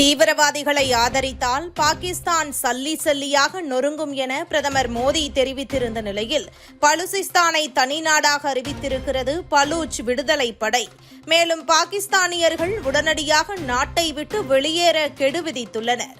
தீவிரவாதிகளை ஆதரித்தால் பாகிஸ்தான் சல்லி சல்லியாக நொறுங்கும் என பிரதமர் மோடி தெரிவித்திருந்த நிலையில் பலுசிஸ்தானை தனிநாடாக அறிவித்திருக்கிறது பலூச் விடுதலை படை. மேலும் பாகிஸ்தானியர்கள் உடனடியாக நாட்டை விட்டு வெளியேற கெடு விதித்துள்ளனர்.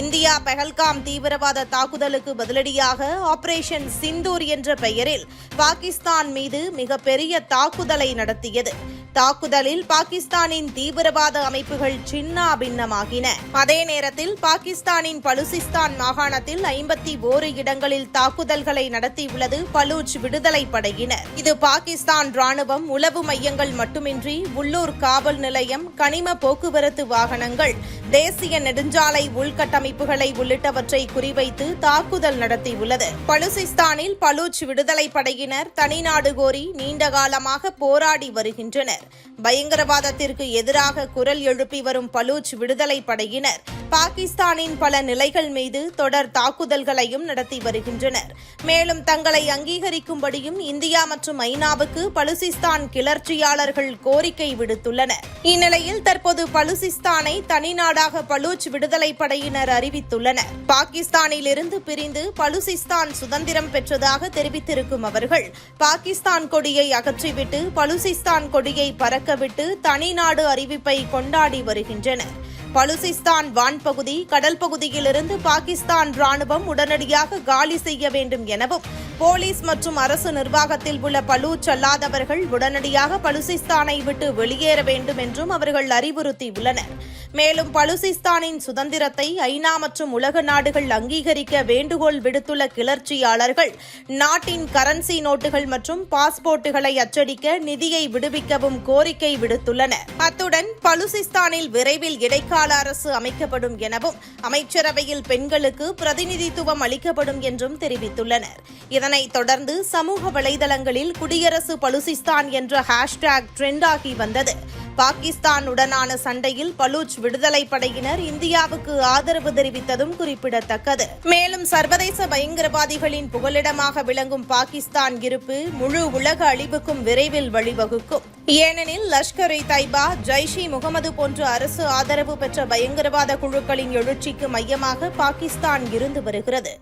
இந்தியா பெஹல்காம் தீவிரவாத தாக்குதலுக்கு பதிலடியாக ஆபரேஷன் சிந்தூர் என்ற பெயரில் பாகிஸ்தான் மீது மிகப்பெரிய தாக்குதலை நடத்தியது. தாக்குதலில் பாகிஸ்தானின் தீவிரவாத அமைப்புகள் சின்னா பின்னமாகின. அதே நேரத்தில் பாகிஸ்தானின் பலுசிஸ்தான் மாகாணத்தில் ஐம்பத்தி ஓரு இடங்களில் தாக்குதல்களை நடத்தியுள்ளது பலூச் விடுதலை படையினர். இது பாகிஸ்தான் ராணுவம் உளவு மையங்கள் மட்டுமின்றி உள்ளூர் காவல் நிலையம் கனிம போக்குவரத்து வாகனங்கள் தேசிய நெடுஞ்சாலை உள்கட்டமைப்புகளை உள்ளிட்டவற்றை குறிவைத்து தாக்குதல் நடத்தியுள்ளது. பலுசிஸ்தானில் பலூச் விடுதலை படையினர் தனிநாடு கோரி நீண்டகாலமாக போராடி வருகின்றனர். பயங்கரவாதத்திற்கு எதிராக குரல் எழுப்பி வரும் பலூச் விடுதலை படையினர் பாகிஸ்தானின் பல நிலைகள் மீது தொடர் தாக்குதல்களையும் நடத்தி வருகின்றனர். மேலும் தங்களை அங்கீகரிக்கும்படியும் இந்தியா மற்றும் ஐநாவுக்கு பலுசிஸ்தான் கிளர்ச்சியாளர்கள் கோரிக்கை விடுத்துள்ளனர். இந்நிலையில் தற்போது பலுசிஸ்தானை தனிநாடாக பலூச் விடுதலை படையினர் அறிவித்துள்ளனர். பாகிஸ்தானில் இருந்து பிரிந்து பலுசிஸ்தான் சுதந்திரம் பெற்றதாக தெரிவித்திருக்கும் அவர்கள் பாகிஸ்தான் கொடியை அகற்றிவிட்டு பலுசிஸ்தான் கொடியை பறக்கவிட்டு தனிநாடு அறிவிப்பை கொண்டாடி வருகின்றனர் பலுசிஸ்தான் வான்பகுதி கடல் பகுதியிலிருந்து பாகிஸ்தான் ராணுவம் உடனடியாக காலி செய்ய வேண்டும் எனவும் போலீஸ் மற்றும் அரசு நிர்வாகத்தில் உள்ள பலூச் செல்லாதவர்கள் உடனடியாக பலுசிஸ்தானை விட்டு வெளியேற வேண்டும் என்றும் அவர்கள் அறிவுறுத்தியுள்ளனர். மேலும் பலுசிஸ்தானின் சுதந்திரத்தை ஐநா மற்றும் உலக நாடுகள் அங்கீகரிக்க வேண்டுகோள் விடுத்துள்ள கிளர்ச்சியாளர்கள் நாட்டின் கரன்சி நோட்டுகள் மற்றும் பாஸ்போர்ட்டுகளை அச்சடிக்க நிதியை விடுவிக்கவும் கோரிக்கை விடுத்துள்ளனர். அத்துடன் பலுசிஸ்தானில் விரைவில் இடைக்கால அரசு அமைக்கப்படும் எனவும் அமைச்சரவையில் பெண்களுக்கு பிரதிநிதித்துவம் அளிக்கப்படும் என்றும் தெரிவித்துள்ளனர். இதன் இதனைத் தொடர்ந்து சமூக வலைதளங்களில் குடியரசு பலுசிஸ்தான் என்ற ஹேஷ்டேக் ட்ரெண்ட் ஆகி வந்தது. பாகிஸ்தானுடனான சண்டையில் பலூச் விடுதலை படையினர் இந்தியாவுக்கு ஆதரவு தெரிவித்ததும் குறிப்பிடத்தக்கது. மேலும் சர்வதேச பயங்கரவாதிகளின் புகலிடமாக விளங்கும் பாகிஸ்தான் இருப்பு முழு உலக அழிவுக்கும் விரைவில் வழிவகுக்கும். ஏனெனில் லஷ்கர் இ தைபா ஜெய்ஷ் இ முகமது போன்ற அரசு ஆதரவு பெற்ற பயங்கரவாத குழுக்களின் எழுச்சிக்கு மையமாக பாகிஸ்தான் இருந்து வருகிறது.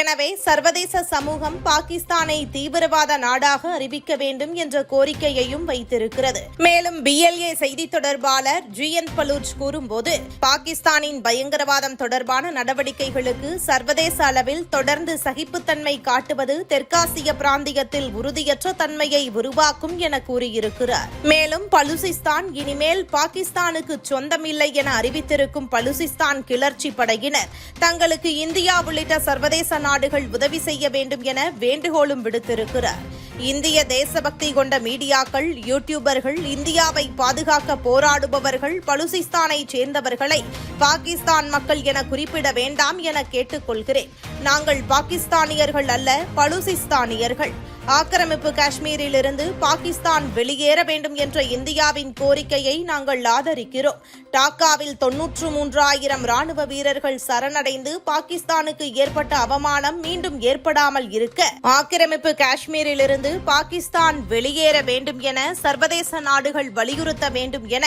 எனவே சர்வதேச சமூகம் பாகிஸ்தானை தீவிரவாத நாடாக அறிவிக்க வேண்டும் என்ற கோரிக்கையையும் வைத்திருக்கிறது. மேலும் பிஎல்ஏ செய்தி தொடர்பாளர் ஜி என் பலூச் கூறும்போது பாகிஸ்தானின் பயங்கரவாதம் தொடர்பான நடவடிக்கைகளுக்கு சர்வதேச அளவில் தொடர்ந்து சகிப்புத்தன்மை காட்டுவது தெற்காசிய பிராந்தியத்தில் உறுதியற்ற தன்மையை உருவாக்கும் என கூறியிருக்கிறார். மேலும் பலுசிஸ்தான் இனிமேல் பாகிஸ்தானுக்கு சொந்தமில்லை என அறிவித்திருக்கும் பலுசிஸ்தான் கிளர்ச்சி படையினர் தங்களுக்கு இந்தியா உள்ளிட்ட சர்வதேச நாடுகள் உதவி செய்ய வேண்டும் என வேண்டுகோளும் விடுத்திருக்கிறார். இந்திய தேசபக்தி கொண்ட மீடியாக்கள் யூடியூபர்கள் இந்தியாவை பாதுகாக்க போராடுபவர்கள் பலுசிஸ்தானை சேர்ந்தவர்களை பாகிஸ்தான் மக்கள் என குறிப்பிட வேண்டாம் என கேட்டுக்கொள்கிறேன். நாங்கள் பாகிஸ்தானியர்கள் அல்ல பலுசிஸ்தானியர்கள். ஆக்கிரமிப்பு காஷ்மீரிலிருந்து பாகிஸ்தான் வெளியேற வேண்டும் என்ற இந்தியாவின் கோரிக்கையை நாங்கள் ஆதரிக்கிறோம். டாக்காவில் தொன்னூற்று மூன்றாயிரம் ராணுவ வீரர்கள் சரணடைந்து பாகிஸ்தானுக்கு ஏற்பட்ட அவமானம் மீண்டும் ஏற்படாமல் இருக்க ஆக்கிரமிப்பு காஷ்மீரிலிருந்து பாகிஸ்தான் வெளியேற வேண்டும் என சர்வதேச நாடுகள் வலியுறுத்த வேண்டும் என